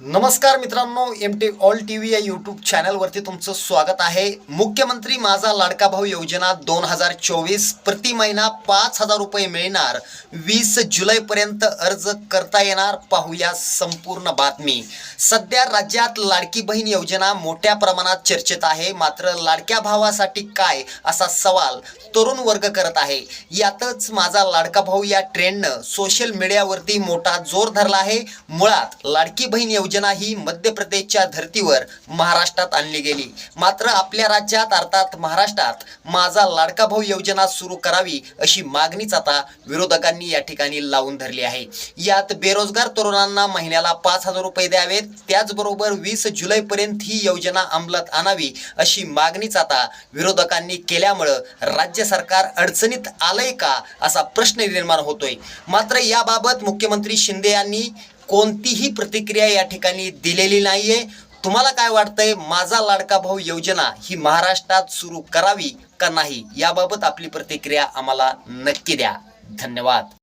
नमस्कार मित्रांनो M T all T V या यूट्यूब चॅनलवरती तुमचं स्वागत आहे. मुख्यमंत्री माझा लाडका भाऊ योजना दोन हजार चोवीस प्रति महिना पाच हजार रुपये मिळणार. वीस जुलैपर्यंत अर्ज करता येणार. पाहूया संपूर्ण बातमी. सध्या राज्यात लाडकी बहीण योजना मोठ्या प्रमाणात चर्चेत आहे. मात्र लाडक्या भावासाठी काय असा सवाल तरुण वर्ग करत आहे. यातच माझा लाडका भाऊ या ट्रेंडनं सोशल मीडियावरती मोठा जोर धरला आहे. मुळात लाडकी बहीण योजना ही मध्य प्रदेशच्या धर्तीवर महाराष्ट्रात आणली गेली. मात्र आपल्या राज्यात अर्थात महाराष्ट्रात माझा लाडका भाऊ योजना सुरू करावी अशी मागणीच आता विरोधकांनी या ठिकाणी लावून धरली आहे. यात बेरोजगार तरुणांना महिन्याला पाच हजार रुपये द्यावेत. त्याचबरोबर वीस जुलैपर्यंत ही योजना अंमलात आणावी अशी मागणीच आता विरोधकांनी केल्यामुळं राज्य सरकार अडचणीत आलंय का असा प्रश्न निर्माण होतोय. मात्र याबाबत मुख्यमंत्री शिंदे यांनी कोणतीही प्रतिक्रिया या ठिकाणी दिलेली नाहीये. तुम्हाला काय वाटतंय माझा लाडका भाऊ योजना ही महाराष्ट्रात सुरू करावी का नाही? याबाबत आपली प्रतिक्रिया आम्हाला नक्की द्या. धन्यवाद.